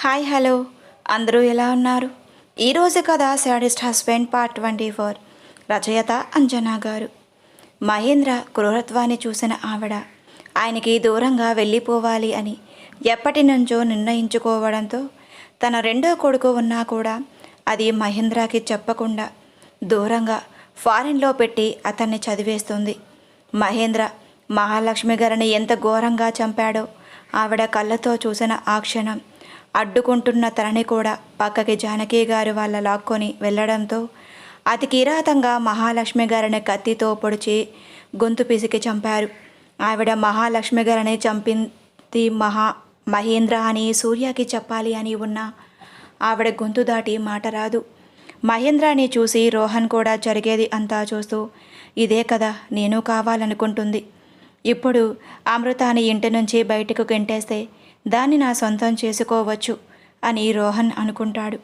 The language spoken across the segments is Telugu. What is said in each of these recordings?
Hi hello. అందరూ ఎలా ఉన్నారు? ఈరోజు కథ sadist husband part twenty four రచయిత అంజనా గారు. మహేంద్ర క్రూరత్వాన్ని చూసిన ఆవిడ ఆయనకి దూరంగా వెళ్ళిపోవాలి అని ఎప్పటి నుంచో నిర్ణయించుకోవడంతో తన రెండో కొడుకు ఉన్నా కూడా అది మహేంద్రకి చెప్పకుండా దూరంగా ఫారిన్లో పెట్టి అతన్ని చదివేస్తుంది. మహేంద్ర మహాలక్ష్మి గారిని ఎంత ఘోరంగా చంపాడో ఆవిడ కళ్ళతో చూసిన ఆ క్షణం అడ్డుకుంటున్న తనని కూడా పక్కకి జానకి గారు వాళ్ళ లాక్కొని వెళ్ళడంతో అతి కిరాతంగా మహాలక్ష్మి గారిని కత్తితో పొడిచి గొంతు పిసికి చంపారు. ఆవిడ మహాలక్ష్మి గారిని చంపింది మహా మహేంద్ర అని సూర్యకి చెప్పాలి అని ఉన్న ఆవిడ గొంతు దాటి మాట రాదు. మహేంద్రాని చూసి రోహన్ కూడా జరిగేది అంతా చూస్తూ ఇదే కదా నేను కావాలనుకుంటుంది. ఇప్పుడు అమృతాని ఇంటి నుంచి బయటకు గెంటేస్తే దాన్ని నా సొంతం చేసుకోవచ్చు అని రోహన్ అనుకుంటాడు.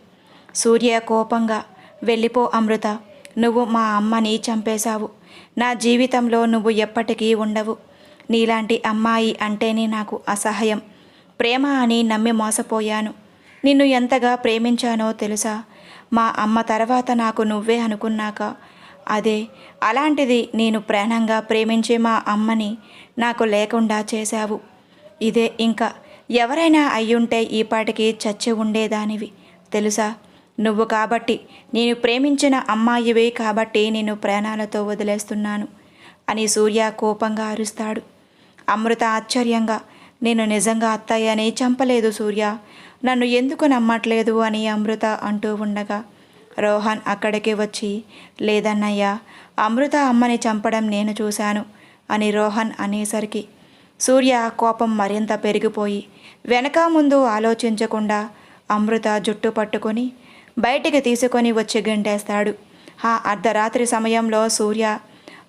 సూర్య కోపంగా వెళ్ళిపో అమృత నువ్వు మా అమ్మని చంపేశావు. నా జీవితంలో నువ్వు ఎప్పటికీ ఉండవు. నీలాంటి అమ్మాయి అంటేనే నాకు అసహ్యం. ప్రేమ అని నమ్మి మోసపోయాను. నిన్ను ఎంతగా ప్రేమించానో తెలుసా? మా అమ్మ తర్వాత నాకు నువ్వే అనుకున్నాక. అదే అలాంటిది నేను ప్రాణంగా ప్రేమించే మా అమ్మని నాకు లేకుండా చేశావు. ఇదే ఇంకా ఎవరైనా అయ్యుంటే ఈపాటికి చచ్చి ఉండేదానివి. తెలుసా? నువ్వు కాబట్టి నేను ప్రేమించిన అమ్మాయివే కాబట్టి నేను ప్రాణాలతో వదిలేస్తున్నాను అని సూర్య కోపంగా అరుస్తాడు. అమృత ఆశ్చర్యంగా నేను నిజంగా అత్తయ్యని చంపలేదు సూర్య. నన్ను ఎందుకు నమ్మట్లేదు అని అమృత అంటూ ఉండగా రోహన్ అక్కడికి వచ్చి లేదన్నయ్యా అమృత అమ్మని చంపడం నేను చూశాను అని రోహన్ అనేసరికి సూర్య కోపం మరింత పెరిగిపోయి వెనక ముందు ఆలోచించకుండా అమృత జుట్టు పట్టుకొని బయటికి తీసుకొని వచ్చి గంటేస్తాడు. ఆ అర్ధరాత్రి సమయంలో సూర్య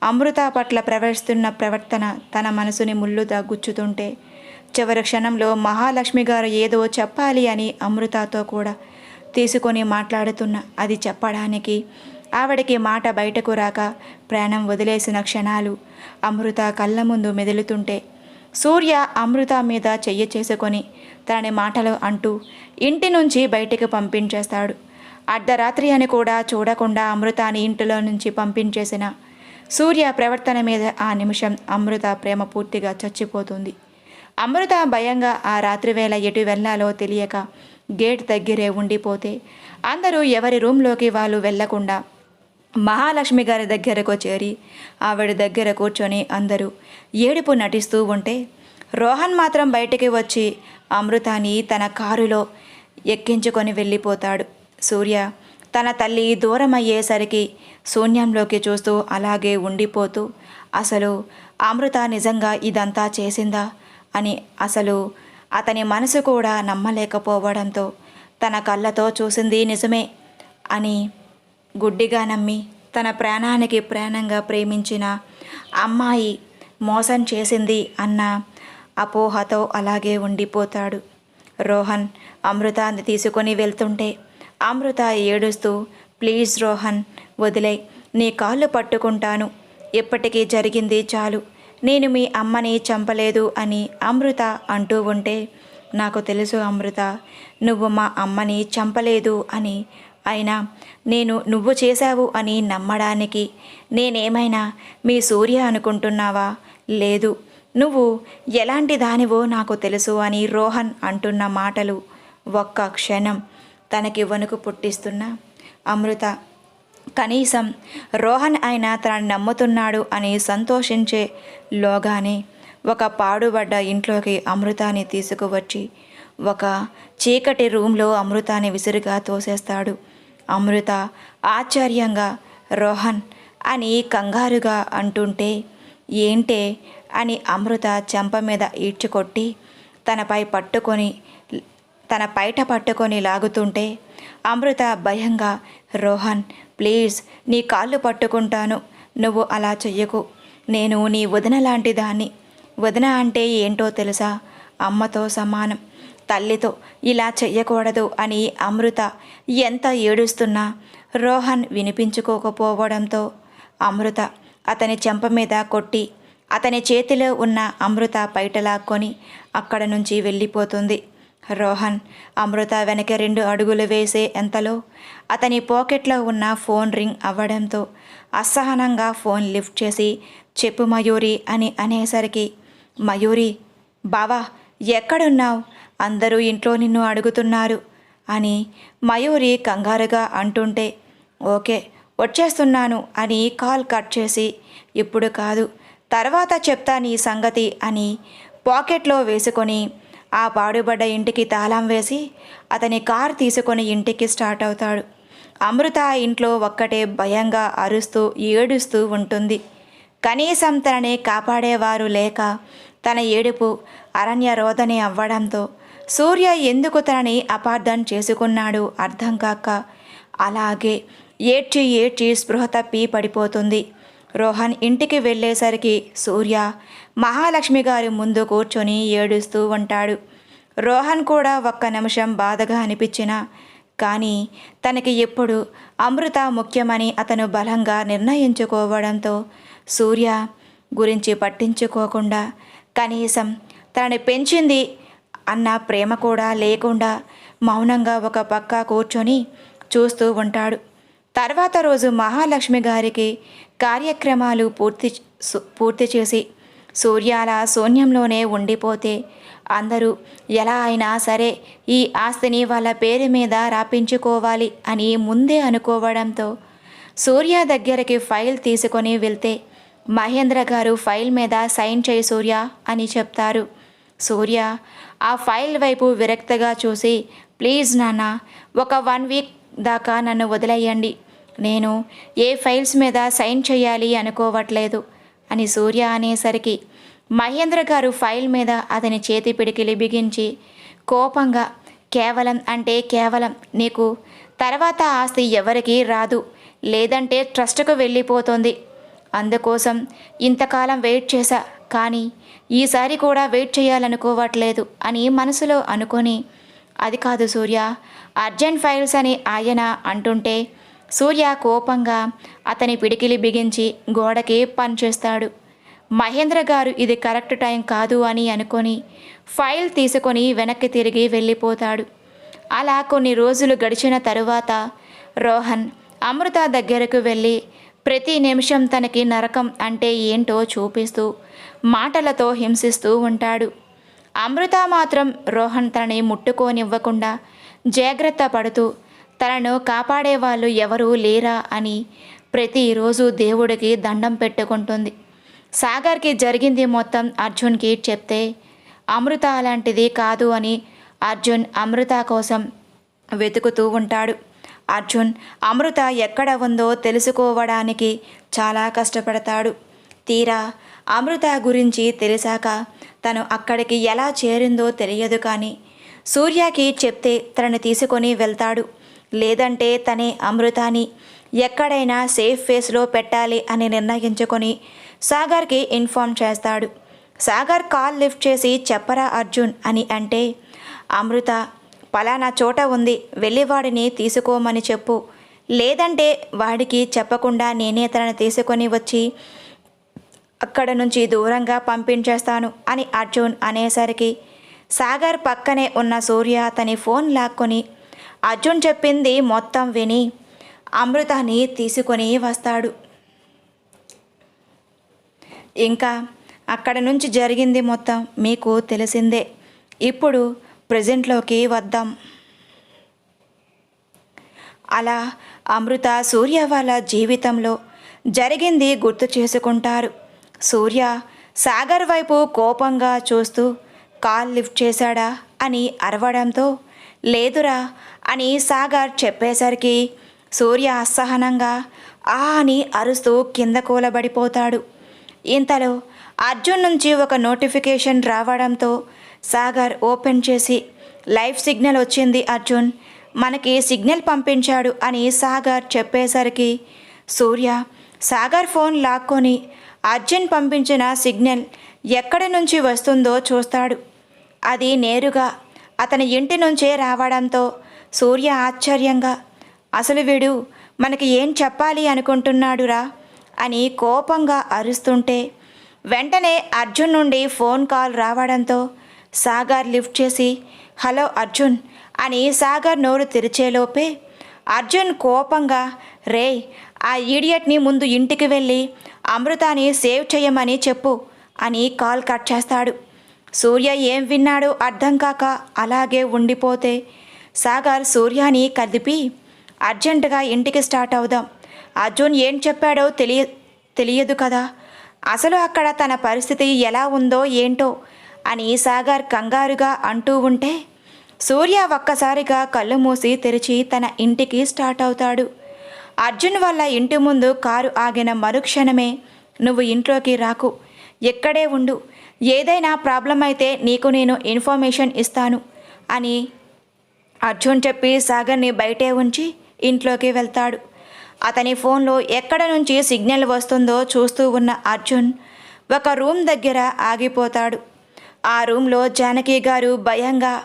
అమృత పట్ల ప్రవర్తిస్తున్న ప్రవర్తన తన మనసుని ముళ్ళు గుచ్చుతుంటే చివరి క్షణంలో మహాలక్ష్మి గారు ఏదో చెప్పాలి అని అమృతతో కూడా తీసుకొని మాట్లాడుతున్న అది చెప్పడానికి ఆవిడకి మాట బయటకు రాక ప్రాణం వదిలేసిన క్షణాలు అమృత కళ్ళ ముందు మెదులుతుంటే సూర్య అమృత మీద చెయ్యి చేసుకొని తనని మాటలు అంటూ ఇంటి నుంచి బయటికి పంపించేస్తాడు. అర్ధరాత్రి అని కూడా చూడకుండా అమృతాని ఇంటిలో నుంచి పంపించేసిన సూర్య ప్రవర్తన మీద ఆ నిమిషం అమృత ప్రేమ పూర్తిగా చచ్చిపోతుంది. అమృత భయంగా ఆ రాత్రివేళ ఎటు వెళ్ళాలో తెలియక గేట్ దగ్గరే ఉండిపోతే అందరూ ఎవరి రూమ్లోకి వాళ్ళు వెళ్ళకుండా మహాలక్ష్మి గారి దగ్గరకు చేరి ఆవిడ దగ్గర కూర్చొని అందరూ ఏడుపు నటిస్తూ ఉంటే రోహన్ మాత్రం బయటికి వచ్చి అమృతాని తన కారులో ఎక్కించుకొని వెళ్ళిపోతాడు. సూర్య తన తల్లి దూరం అయ్యేసరికి శూన్యంలోకి చూస్తూ అలాగే ఉండిపోతూ అసలు అమృత నిజంగా ఇదంతా చేసిందా? అని అసలు అతని మనసు కూడా నమ్మలేకపోవడంతో తన కళ్ళతో చూసింది నిజమే అని గుడ్డిగా నమ్మి తన ప్రాణానికి ప్రాణంగా ప్రేమించిన అమ్మాయి మోసం చేసింది అన్న అపోహతో అలాగే ఉండిపోతాడు. రోహన్ అమృతాన్ని తీసుకొని వెళ్తుంటే అమృత ఏడుస్తూ ప్లీజ్ రోహన్ వదిలే నీ కాళ్ళు పట్టుకుంటాను. ఇప్పటికీ జరిగింది చాలు. నేను మీ అమ్మని చంపలేదు అని అమృత అంటూ ఉంటే నాకు తెలుసు అమృత నువ్వు మా అమ్మని చంపలేదు అని అయినా నేను నువ్వు చేశావు అని నమ్మడానికి నేనేమైనా మీ సూర్య అనుకుంటున్నావా? లేదు. నువ్వు ఎలాంటి దానివో నాకు తెలుసు అని రోహన్ అంటున్న మాటలు ఒక్క క్షణం తనకి వణుకు పుట్టిస్తున్న అమృత. కనీసం రోహన్ అయినా తనని నమ్ముతున్నాడు అని సంతోషించే లోగానే ఒక పాడుబడ్డ ఇంట్లోకి అమృతాన్ని తీసుకువచ్చి ఒక చీకటి రూమ్లో అమృతాన్ని విసురుగా తోసేస్తాడు. అమృత ఆశ్చర్యంగా రోహన్ అని కంగారుగా అంటుంటే ఏంటే? అని అమృత చెంప మీద ఈడ్చుకొట్టి తనపై పట్టుకొని తన పైట పట్టుకొని లాగుతుంటే అమృత భయంగా రోహన్ ప్లీజ్ నీ కాళ్ళు పట్టుకుంటాను. నువ్వు అలా చెయ్యకు. నేను నీ వదిన లాంటి దాన్ని. వదిన అంటే ఏంటో తెలుసా? అమ్మతో సమానం. తల్లితో ఇలా చెయ్యకూడదు అని అమృత ఎంత ఏడుస్తున్నా రోహన్ వినిపించుకోకపోవడంతో అమృత అతని చెంప మీద కొట్టి అతని చేతిలో ఉన్న అమృత పైట లాక్కొని అక్కడ నుంచి వెళ్ళిపోతుంది. రోహన్ అమృత వెనక రెండు అడుగులు వేసే ఎంతలో అతని పాకెట్లో ఉన్న ఫోన్ రింగ్ అవ్వడంతో అసహనంగా ఫోన్ లిఫ్ట్ చేసి చెప్పు మయూరి అని అనేసరికి మయూరి బావా ఎక్కడున్నావు? అందరూ ఇంట్లో నిన్ను అడుగుతున్నారు అని మయూరి కంగారుగా అంటుంటే ఓకే వచ్చేస్తున్నాను అని కాల్ కట్ చేసి ఇప్పుడు కాదు తర్వాత చెప్తా నీ సంగతి అని పాకెట్లో వేసుకొని ఆ పాడుబడ్డ ఇంటికి తాళం వేసి అతని కార్ తీసుకొని ఇంటికి స్టార్ట్ అవుతాడు. అమృత ఇంట్లో ఒక్కటే భయంగా అరుస్తూ ఏడుస్తూ ఉంటుంది. కనీసం తనని కాపాడేవారు లేక తన ఏడుపు అరణ్య రోదనే అవ్వడంతో సూర్య ఎందుకు తనని అపార్థం చేసుకున్నాడు అర్థం కాక అలాగే ఏడ్చి ఏడ్చి స్పృహ తప్పి పడిపోతుంది. రోహన్ ఇంటికి వెళ్ళేసరికి సూర్య మహాలక్ష్మి గారి ముందు కూర్చొని ఏడుస్తూ ఉంటాడు. రోహన్ కూడా ఒక్క నిమిషం బాధగా అనిపించినా కానీ తనకి ఎప్పుడు అమృత ముఖ్యమని అతను బలంగా నిర్ణయించుకోవడంతో సూర్య గురించి పట్టించుకోకుండా కనీసం తనని పెంచింది అన్న ప్రేమ కూడా లేకుండా మౌనంగా ఒక పక్క కూర్చొని చూస్తూ ఉంటాడు. తర్వాత రోజు మహాలక్ష్మి గారికి కార్యక్రమాలు పూర్తి పూర్తి చేసి సూర్యాల శూన్యంలోనే ఉండిపోతే అందరూ ఎలా అయినా సరే ఈ ఆస్తిని వాళ్ళ పేరు మీద రాపించుకోవాలి అని ముందే అనుకోవడంతో సూర్య దగ్గరికి ఫైల్ తీసుకొని వెళ్తే మహేంద్ర గారు ఫైల్ మీద సైన్ చేయి సూర్య అని చెప్తారు. సూర్య ఆ ఫైల్ వైపు విరక్తగా చూసి ప్లీజ్ నాన్న ఒక వన్ వీక్ దాకా నన్ను వదిలేయండి. నేను ఏ ఫైల్స్ మీద సైన్ చేయాలి అనుకోవట్లేదు అని సూర్య అనేసరికి మహేంద్ర గారు ఫైల్ మీద అతని చేతి పిడికిలి బిగించి కోపంగా కేవలం అంటే కేవలం నీకు తర్వాత ఆస్తి ఎవరికీ రాదు లేదంటే ట్రస్ట్కు వెళ్ళిపోతుంది. అందుకోసం ఇంతకాలం వెయిట్ చేశా కానీ ఈసారి కూడా వెయిట్ చేయాలనుకోవట్లేదు అని మనసులో అనుకొని అది కాదు సూర్య అర్జెంట్ ఫైల్స్ అని ఆయన అంటుంటే సూర్య కోపంగా అతని పిడికిలి బిగించి గోడకి పనిచేస్తాడు. మహేంద్ర గారు ఇది కరెక్ట్ టైం కాదు అని అనుకొని ఫైల్ తీసుకొని వెనక్కి తిరిగి వెళ్ళిపోతాడు. అలా కొన్ని రోజులు గడిచిన తరువాత రోహన్ అమృత దగ్గరకు వెళ్ళి ప్రతి నిమిషం తనకి నరకం అంటే ఏంటో చూపిస్తూ మాటలతో హింసిస్తూ ఉంటాడు. అమృత మాత్రం రోహన్ తనని ముట్టుకోనివ్వకుండా జాగ్రత్త పడుతూ తనను కాపాడేవాళ్ళు ఎవరూ లేరా అని ప్రతిరోజు దేవుడికి దండం పెట్టుకుంటుంది. సాగర్కి జరిగింది మొత్తం అర్జున్కి చెప్తే అమృత అలాంటిది కాదు అని అర్జున్ అమృత కోసం వెతుకుతూ ఉంటాడు. అర్జున్ అమృత ఎక్కడ ఉందో తెలుసుకోవడానికి చాలా కష్టపడతాడు. తీరా అమృత గురించి తెలిసాక తను అక్కడికి ఎలా చేరిందో తెలియదు కానీ సూర్యకి చెప్తే తనని తీసుకొని వెళ్తాడు. లేదంటే తనే అమృతాని ఎక్కడైనా సేఫ్ ఫేస్లో పెట్టాలి అని నిర్ణయించుకొని సాగర్కి ఇన్ఫామ్ చేస్తాడు. సాగర్ కాల్ లిఫ్ట్ చేసి చెప్పరా అర్జున్ అని అంటే అమృత పలానా చోట ఉంది వెళ్ళి వాడిని తీసుకోమని చెప్పు. లేదంటే వాడికి చెప్పకుండా నేనే తనని తీసుకొని వచ్చి అక్కడ నుంచి దూరంగా పంపించేస్తాను అని అర్జున్ అనేసరికి సాగర్ పక్కనే ఉన్న సూర్య అతని ఫోన్ లాక్కొని అర్జున్ చెప్పింది మొత్తం విని అమృతాన్ని తీసుకొని వస్తాడు. ఇంకా అక్కడ నుంచి జరిగింది మొత్తం మీకు తెలిసిందే. ఇప్పుడు ప్రజెంట్లోకి వద్దాం. అలా అమృత సూర్య వాళ్ళ జీవితంలో జరిగింది గుర్తు చేసుకుంటారు. సూర్య సాగర్ వైపు కోపంగా చూస్తూ కాల్ లిఫ్ట్ చేశాడా? అని అరవడంతో లేదురా అని సాగర్ చెప్పేసరికి సూర్య అసహనంగా ఆ అని అరుస్తూ కింద కూలబడిపోతాడు. ఇంతలో అర్జున్ నుంచి ఒక నోటిఫికేషన్ రావడంతో సాగర్ ఓపెన్ చేసి లైవ్ సిగ్నల్ వచ్చింది అర్జున్ మనకి సిగ్నల్ పంపించాడు అని సాగర్ చెప్పేసరికి సూర్య సాగర్ ఫోన్ లాక్కొని అర్జున్ పంపించిన సిగ్నల్ ఎక్కడి నుంచి వస్తుందో చూస్తాడు. అది నేరుగా అతని ఇంటి నుంచే రావడంతో సూర్య ఆశ్చర్యంగా అసలు వీడు మనకి ఏం చెప్పాలి అనుకుంటున్నాడురా? అని కోపంగా అరుస్తుంటే వెంటనే అర్జున్ నుండి ఫోన్ కాల్ రావడంతో సాగర్ లిఫ్ట్ చేసి హలో అర్జున్ అని సాగర్ నోరు తెరిచేలోపే అర్జున్ కోపంగా రే ఆ ఈడియట్ని ముందు ఇంటికి వెళ్ళి అమృతాని సేవ్ చేయమని చెప్పు అని కాల్ కట్ చేస్తాడు. సూర్య ఏం విన్నాడో అర్థం కాక అలాగే ఉండిపోతే సాగర్ సూర్యాని కదిపి అర్జెంటుగా ఇంటికి స్టార్ట్ అవుదాం. అర్జున్ ఏం చెప్పాడో తెలియ తెలియదు కదా. అసలు అక్కడ తన పరిస్థితి ఎలా ఉందో ఏంటో అని సాగర్ కంగారుగా అంటూ ఉంటే సూర్య ఒక్కసారిగా కళ్ళు మూసి తెరిచి తన ఇంటికి స్టార్ట్ అవుతాడు. అర్జున్ వల్ల ఇంటి ముందు కారు ఆగిన మరుక్షణమే నువ్వు ఇంట్లోకి రాకు. ఎక్కడే ఉండు. ఏదైనా ప్రాబ్లం అయితే నీకు నేను ఇన్ఫర్మేషన్ ఇస్తాను అని అర్జున్ చెప్పి సాగర్ని బయటే ఉంచి ఇంట్లోకి వెళ్తాడు. అతని ఫోన్లో ఎక్కడ నుంచి సిగ్నల్ వస్తుందో చూస్తూ ఉన్న అర్జున్ ఒక రూమ్ దగ్గర ఆగిపోతాడు. ఆ రూమ్లో జానకి గారు భయంగా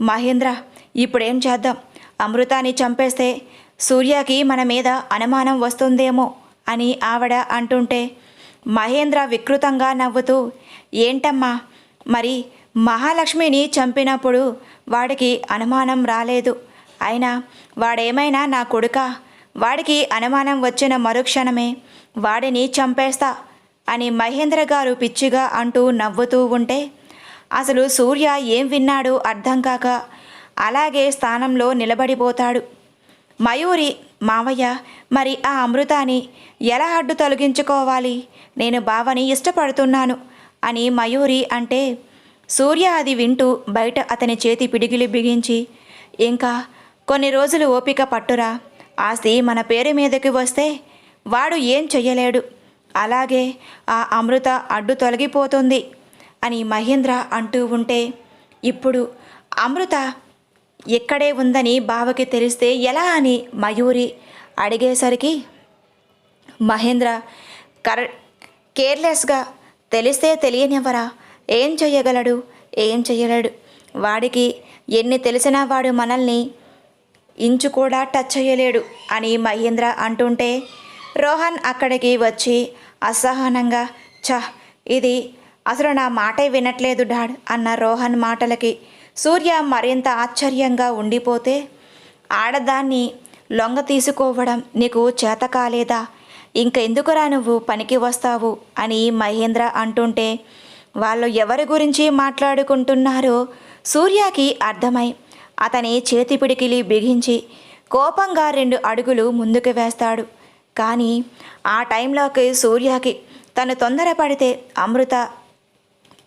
మహేంద్ర ఇప్పుడేం చేద్దాం? అమృతాన్ని చంపేస్తే సూర్యకి మన మీద అనుమానం వస్తుందేమో అని ఆవిడ అంటుంటే మహేంద్ర వికృతంగా నవ్వుతూ ఏంటమ్మా మరి మహాలక్ష్మిని చంపినప్పుడు వాడికి అనుమానం రాలేదు. అయినా వాడేమైనా నా కొడుక? వాడికి అనుమానం వచ్చిన మరుక్షణమే వాడిని చంపేస్తా అని మహేంద్ర గారు పిచ్చిగా అంటూ నవ్వుతూ ఉంటే అసలు సూర్య ఏం విన్నాడో అర్థం కాక అలాగే స్థానంలో నిలబడిపోతాడు. మయూరి మావయ్య మరి ఆ అమృతాన్ని ఎలా అడ్డు తొలగించుకోవాలి? నేను బావని ఇష్టపడుతున్నాను అని మయూరి అంటే సూర్య అది వింటూ బయట అతని చేతి పిడిగిలి బిగించి ఇంకా కొన్ని రోజులు ఓపిక పట్టురా ఆస్తి మన పేరు మీదకి వస్తే వాడు ఏం చెయ్యలేడు. అలాగే ఆ అమృత అడ్డు తొలగిపోతుంది అని మహేంద్ర అంటూ ఉంటే ఇప్పుడు అమృత ఇక్కడే ఉందని బావకి తెలిస్తే ఎలా అని మయూరి అడిగేసరికి మహేంద్ర కర కేర్లెస్గా తెలిస్తే తెలియనివ్వరా? ఏం చెయ్యగలడు? ఏం చెయ్యలేడు? వాడికి ఎన్ని తెలిసినా వాడు మనల్ని ఇంచు కూడా టచ్ చేయలేడు అని మహేంద్ర అంటుంటే రోహన్ అక్కడికి వచ్చి అసహనంగా చ ఇది అసలు నా మాటే వినట్లేదు డాడ్ అన్న రోహన్ మాటలకి సూర్య మరింత ఆశ్చర్యంగా ఉండిపోతే ఆడదాన్ని లొంగ తీసుకోవడం నీకు చేత కాలేదా? ఇంకెందుకురా నువ్వు పనికి వస్తావు అని మహేంద్ర అంటుంటే వాళ్ళు ఎవరి గురించి మాట్లాడుకుంటున్నారో సూర్యకి అర్థమై అతని చేతి పిడికిలి బిగించి కోపంగా రెండు అడుగులు ముందుకు వేస్తాడు. కానీ ఆ టైంలోకి సూర్యకి తను తొందరపడితే అమృత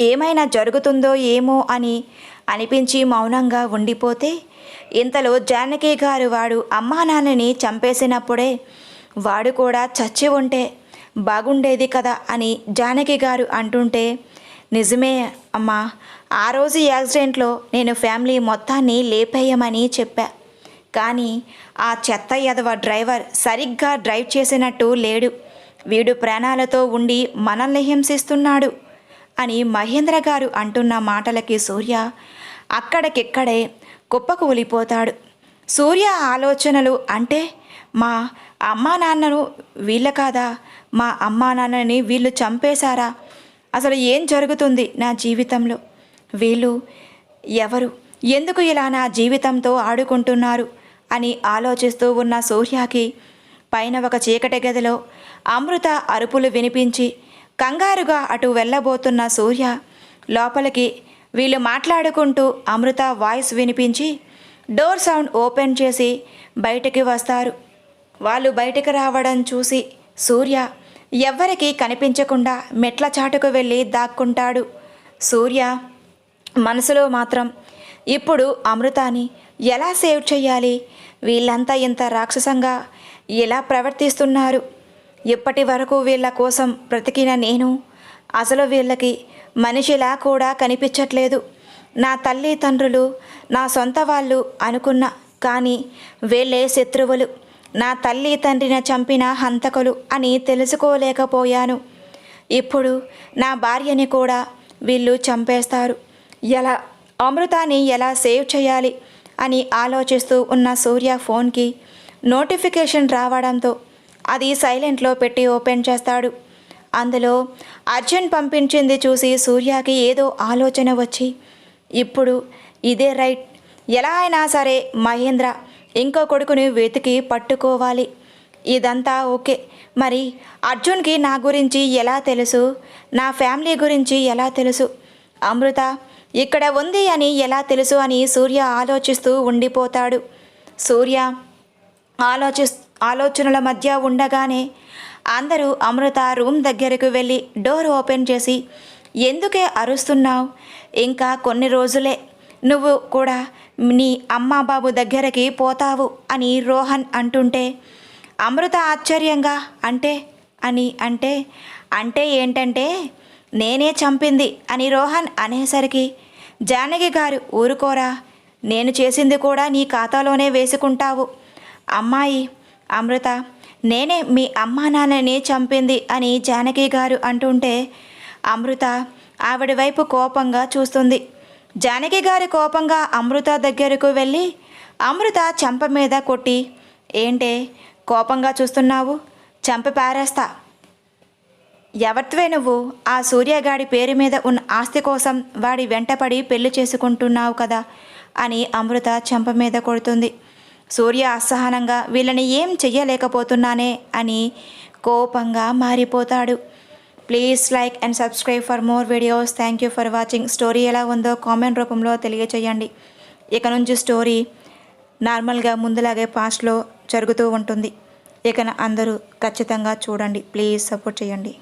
ఏమైనా జరుగుతుందో ఏమో అని అనిపించి మౌనంగా ఉండిపోతే ఇంతలో జానకి గారు వాడు అమ్మా నాన్నని చంపేసినప్పుడే వాడు కూడా చచ్చి ఉంటే బాగుండేది కదా అని జానకి గారు అంటుంటే నిజమే అమ్మా ఆ రోజు యాక్సిడెంట్లో నేను ఫ్యామిలీ మొత్తాన్ని లేపేయమని చెప్పా. కానీ ఆ చెత్త యదవ డ్రైవర్ సరిగ్గా డ్రైవ్ చేసినట్టు లేడు. వీడు ప్రాణాలతో ఉండి మనల్ని హింసిస్తున్నాడు. అని మహేంద్ర గారు అంటున్న మాటలకి సూర్య అక్కడికిక్కడే కుప్పకూలిపోతాడు సూర్య ఆలోచనలు అంటే మా అమ్మా నాన్నను వీళ్ళ కాదా? మా అమ్మా నాన్నని వీళ్ళు చంపేశారా? అసలు ఏం జరుగుతుంది నా జీవితంలో? వీళ్ళు ఎవరు? ఎందుకు ఇలా నా జీవితంతో ఆడుకుంటున్నారు? అని ఆలోచిస్తూ ఉన్న సూర్యకి పైన ఒక చీకటి గదిలో అమృత అరుపులు వినిపించి కంగారుగా అటు వెళ్ళబోతున్న సూర్య లోపలికి వీళ్ళు మాట్లాడుకుంటూ అమృత వాయిస్ వినిపించి డోర్ సౌండ్ ఓపెన్ చేసి బయటికి వస్తారు. వాళ్ళు బయటికి రావడం చూసి సూర్య ఎవ్వరికీ కనిపించకుండా మెట్ల చాటుకు వెళ్ళి దాక్కుంటాడు. సూర్య మనసులో మాత్రం ఇప్పుడు అమృతాని ఎలా సేవ్ చేయాలి? వీళ్ళంతా ఇంత రాక్షసంగా ఎలా ప్రవర్తిస్తున్నారు? ఇప్పటి వరకు వీళ్ళ కోసం బ్రతికిన నేను? అసలు వీళ్ళకి మనిషిలా కూడా కనిపించట్లేదు. నా తల్లి తండ్రులు నా సొంత వాళ్ళు అనుకున్న కానీ వీళ్ళే శత్రువులు. నా తల్లి తండ్రిని చంపిన హంతకులు అని తెలుసుకోలేకపోయాను. ఇప్పుడు నా భార్యని కూడా వీళ్ళు చంపేస్తారు. ఎలా అమృతాన్ని ఎలా సేవ్ చేయాలి అని ఆలోచిస్తూ ఉన్న సూర్య ఫోన్కి నోటిఫికేషన్ రావడంతో అది సైలెంట్లో పెట్టి ఓపెన్ చేస్తాడు. అందులో అర్జున్ పంపించింది చూసి సూర్యకి ఏదో ఆలోచన వచ్చి ఇప్పుడు ఇదే రైట్. ఎలా అయినా సరే మహేంద్ర ఇంకో కొడుకుని వెతికి పట్టుకోవాలి. ఇదంతా ఓకే. మరి అర్జున్కి నా గురించి ఎలా తెలుసు? నా ఫ్యామిలీ గురించి ఎలా తెలుసు? అమృత ఇక్కడ ఉంది అని ఎలా తెలుసు అని సూర్య ఆలోచిస్తూ ఉండిపోతాడు. సూర్య ఆలోచిస్తూ ఆలోచనల మధ్య ఉండగానే అందరూ అమృత రూమ్ దగ్గరకు వెళ్ళి డోర్ ఓపెన్ చేసి ఎందుకే అరుస్తున్నావు? ఇంకా కొన్ని రోజులే. నువ్వు కూడా నీ అమ్మా బాబు దగ్గరికి పోతావు అని రోహన్ అంటుంటే అమృత ఆశ్చర్యంగా అంటే అని అంటే అంటే ఏంటంటే నేనే చంపింది అని రోహన్ అనేసరికి జానకి గారు ఊరుకోరా. నేను చేసింది కూడా నీ ఖాతాలోనే వేసుకుంటావు. అమ్మాయి అమృత నేనే మీ అమ్మా నాన్నని చంపింది అని జానకి గారు అంటుంటే అమృత ఆవిడ వైపు కోపంగా చూస్తుంది. జానకి గారి కోపంగా అమృత దగ్గరకు వెళ్ళి అమృత చెంప మీద కొట్టి ఏంటే కోపంగా చూస్తున్నావు? చెంప పారేస్తా. ఎవరివే నువ్వు ఆ సూర్యగాడి పేరు మీద ఉన్న ఆస్తి కోసం వాడి వెంటపడి పెళ్ళి చేసుకుంటున్నావు కదా అని అమృత చెంప మీద కొడుతుంది. సూర్య అసహనంగా వీళ్ళని ఏం చెయ్యలేకపోతున్నానే అని కోపంగా మారిపోతాడు. Please like and subscribe for more videos. Thank you for watching. Story ఎలా ఉందో కామెంట్ రూపంలో తెలియచేయండి. ఇక నుంచి స్టోరీ నార్మల్గా ముందులాగే పాస్ట్లో జరుగుతూ ఉంటుంది. ఇక అందరూ ఖచ్చితంగా చూడండి. ప్లీజ్ సపోర్ట్ చేయండి.